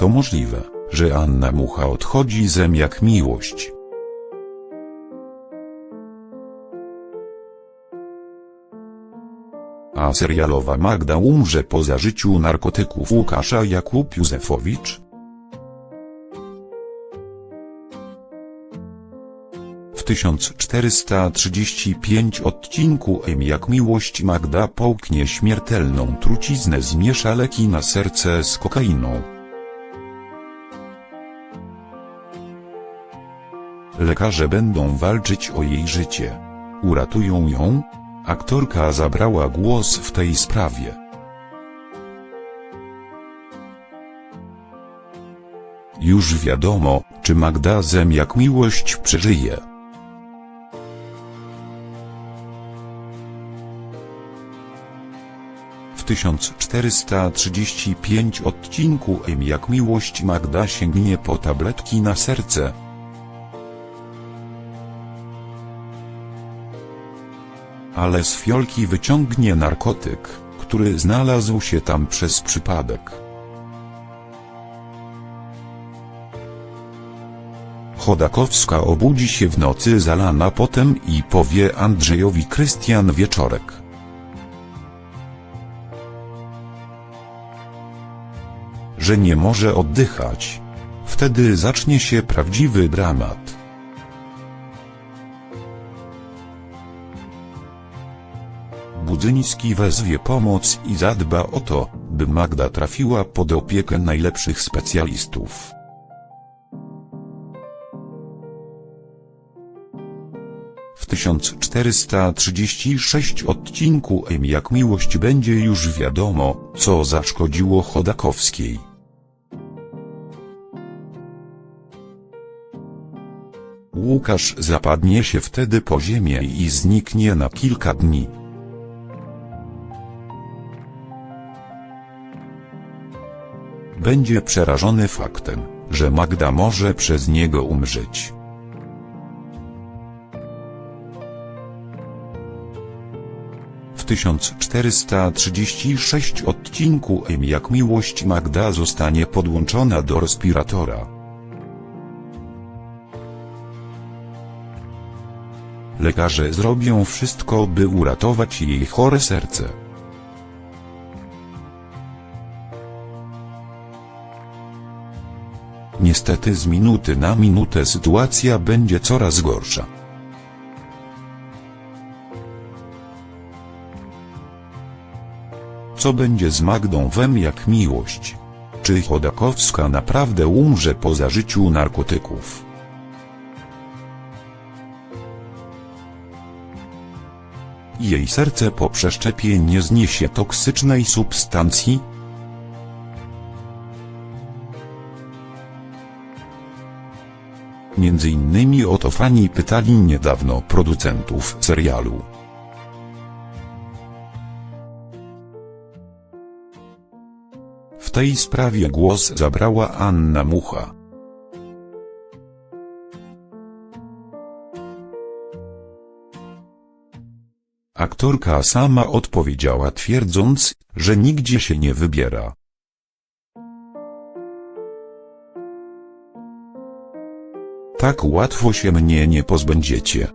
to możliwe, że Anna Mucha odchodzi zem jak miłość? A serialowa Magda umrze po zażyciu narkotyków Łukasza Jakub Józefowicz? W 1435 odcinku M jak miłość Magda połknie śmiertelną truciznę zmiesza leki na serce z kokainą. Lekarze będą walczyć o jej życie. Uratują ją? Aktorka zabrała głos w tej sprawie. Już wiadomo, czy Magda Zem jak miłość przeżyje. W 1435 odcinku M jak miłość Magda sięgnie po tabletki na serce. Ale z fiolki wyciągnie narkotyk, który znalazł się tam przez przypadek. Chodakowska obudzi się w nocy zalana potem i powie Andrzejowi Krystian Wieczorek. Że nie może oddychać. Wtedy zacznie się prawdziwy dramat. Budzyński wezwie pomoc i zadba o to, by Magda trafiła pod opiekę najlepszych specjalistów. W 1436 odcinku M jak miłość będzie już wiadomo, co zaszkodziło Chodakowskiej. Łukasz zapadnie się wtedy po ziemię i zniknie na kilka dni. Będzie przerażony faktem, że Magda może przez niego umrzeć. W 1436 odcinku M jak miłość Magda zostanie podłączona do respiratora. Lekarze zrobią wszystko, by uratować jej chore serce. Niestety z minuty na minutę sytuacja będzie coraz gorsza. Co będzie z Magdą Wem jak miłość? Czy Chodakowska naprawdę umrze po zażyciu narkotyków? Jej serce po przeszczepie nie zniesie toksycznej substancji? Między innymi o to fani pytali niedawno producentów serialu. W tej sprawie głos zabrała Anna Mucha. Aktorka sama odpowiedziała twierdząc, że nigdzie się nie wybiera. Tak łatwo się mnie nie pozbędziecie.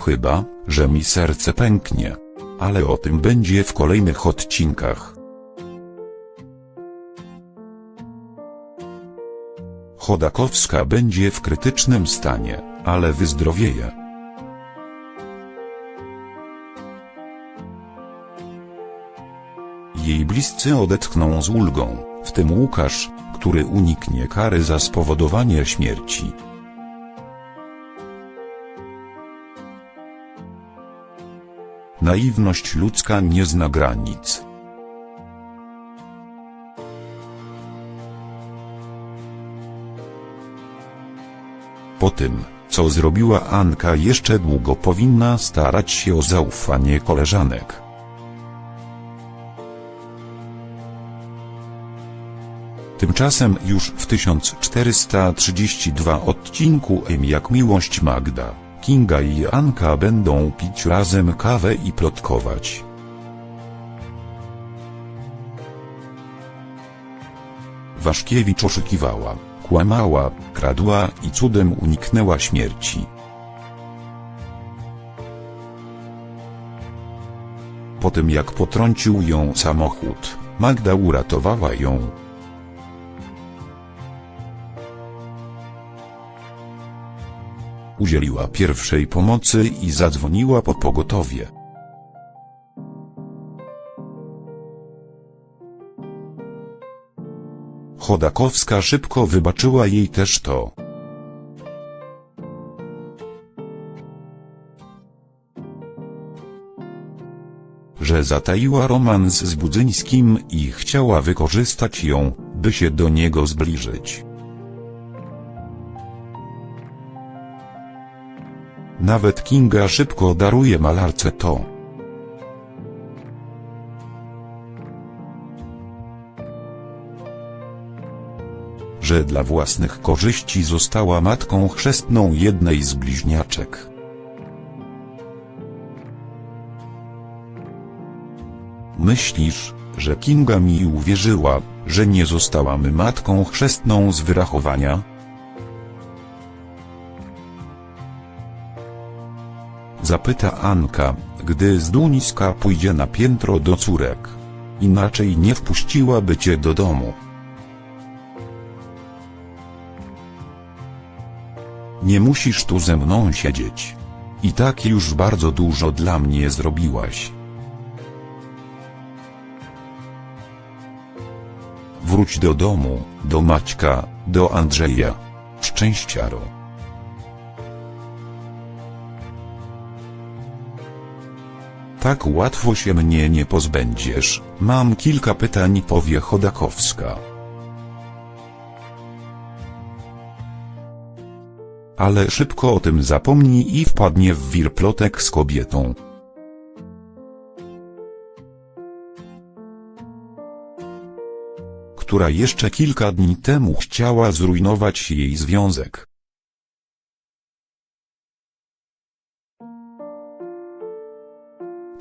Chyba, że mi serce pęknie. Ale o tym będzie w kolejnych odcinkach. Chodakowska będzie w krytycznym stanie, ale wyzdrowieje. Jej bliscy odetchną z ulgą, w tym Łukasz, który uniknie kary za spowodowanie śmierci. Naiwność ludzka nie zna granic. Po tym, co zrobiła Anka jeszcze długo powinna starać się o zaufanie koleżanek. Tymczasem już w 1432 odcinku M jak miłość Magda, Kinga i Anka będą pić razem kawę i plotkować. Waszkiewicz oszukiwała, kłamała, kradła i cudem uniknęła śmierci. Po tym jak potrącił ją samochód, Magda uratowała ją. Udzieliła pierwszej pomocy i zadzwoniła po pogotowie. Chodakowska szybko wybaczyła jej też to. Że zataiła romans z Budzyńskim i chciała wykorzystać ją, by się do niego zbliżyć. Nawet Kinga szybko daruje malarce to. że dla własnych korzyści została matką chrzestną jednej z bliźniaczek. Myślisz, że Kinga mi uwierzyła, że nie zostałam matką chrzestną z wyrachowania? Zapyta Anka, gdy z Duniska pójdzie na piętro do córek. Inaczej nie wpuściłaby cię do domu. Nie musisz tu ze mną siedzieć. I tak już bardzo dużo dla mnie zrobiłaś. Wróć do domu, do Maćka, do Andrzeja. Szczęściaro. Tak łatwo się mnie nie pozbędziesz. Mam kilka pytań, powie Chodakowska. Ale szybko o tym zapomni i wpadnie w wir plotek z kobietą. Która jeszcze kilka dni temu chciała zrujnować jej związek.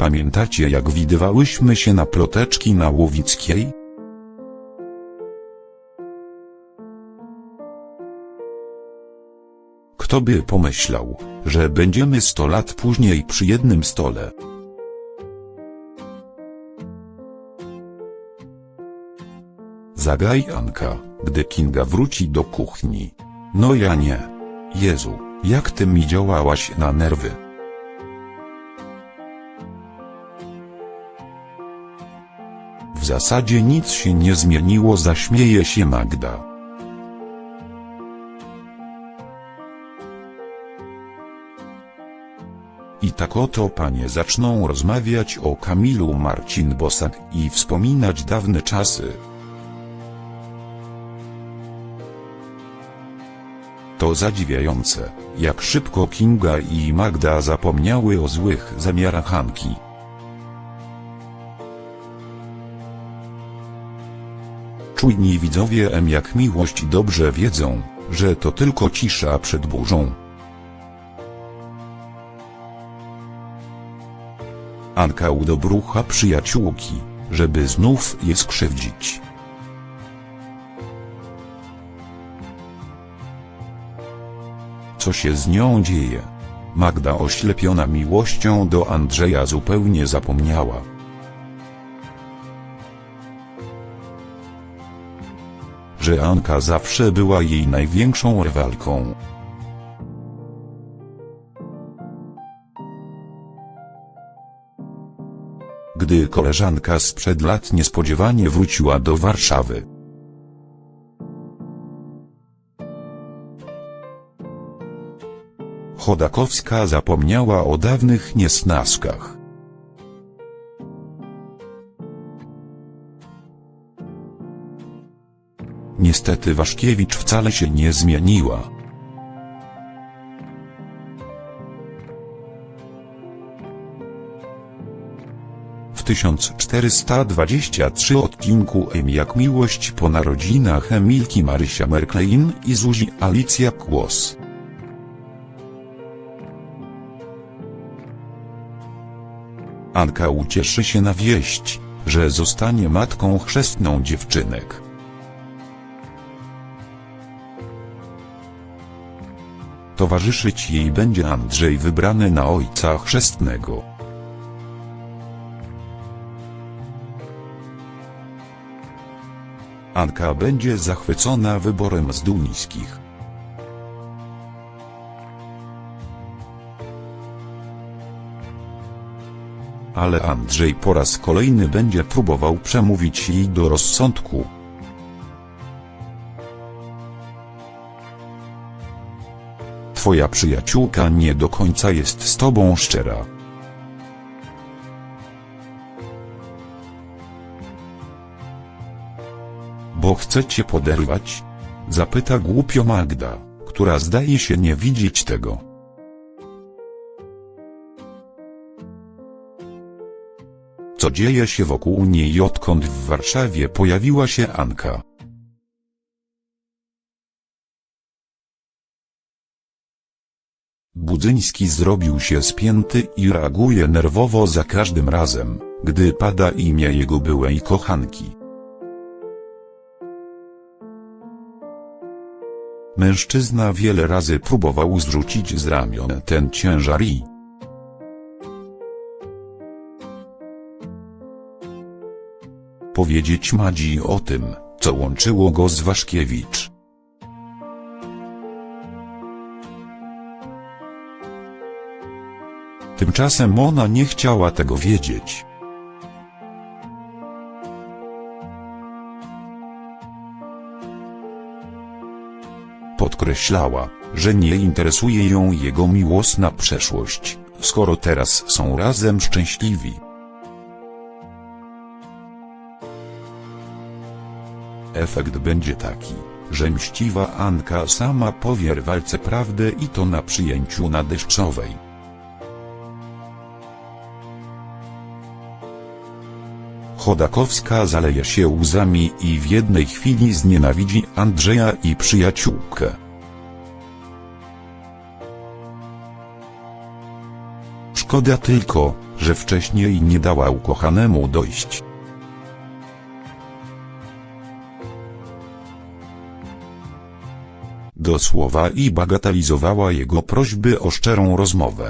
Pamiętacie jak widywałyśmy się na ploteczki na Łowickiej? Kto by pomyślał, że będziemy sto lat później przy jednym stole? Zagaj Anka, gdy Kinga wróci do kuchni. No ja nie. Jezu, jak ty mi działałaś na nerwy. W zasadzie nic się nie zmieniło zaśmieje się Magda. I tak oto panie zaczną rozmawiać o Kamilu Marcin Bosak i wspominać dawne czasy. To zadziwiające, jak szybko Kinga i Magda zapomniały o złych zamiarach Hanki. Czujni widzowie M jak miłość dobrze wiedzą, że to tylko cisza przed burzą. Anka udobrucha przyjaciółki, żeby znów je skrzywdzić. Co się z nią dzieje? Magda oślepiona miłością do Andrzeja zupełnie zapomniała. Że Anka zawsze była jej największą rywalką. Gdy koleżanka sprzed lat niespodziewanie wróciła do Warszawy. Chodakowska zapomniała o dawnych niesnaskach. Niestety Waszkiewicz wcale się nie zmieniła. W 1423 odcinku M jak miłość po narodzinach Emilki Marysia Merklein i Zuzi Alicja Kłos. Anka ucieszy się na wieść, że zostanie matką chrzestną dziewczynek. Towarzyszyć jej będzie Andrzej wybrany na ojca chrzestnego. Anka będzie zachwycona wyborem z Duniskich. Ale Andrzej po raz kolejny będzie próbował przemówić jej do rozsądku. Twoja przyjaciółka nie do końca jest z tobą szczera. Bo chce cię poderwać? Zapyta głupio Magda, która zdaje się nie widzieć tego. Co dzieje się wokół niej odkąd w Warszawie pojawiła się Anka? Budzyński zrobił się spięty i reaguje nerwowo za każdym razem, gdy pada imię jego byłej kochanki. Mężczyzna wiele razy próbował zrzucić z ramion ten ciężar i powiedzieć Madzi o tym, co łączyło go z Waszkiewicz. Tymczasem ona nie chciała tego wiedzieć. Podkreślała, że nie interesuje ją jego miłosna przeszłość, skoro teraz są razem szczęśliwi. Efekt będzie taki, że mściwa Anka sama powie rywalce prawdę i to na przyjęciu na deszczowej. Chodakowska zaleje się łzami i w jednej chwili znienawidzi Andrzeja i przyjaciółkę. Szkoda tylko, że wcześniej nie dała ukochanemu dojść. Do słowa i bagatelizowała jego prośby o szczerą rozmowę.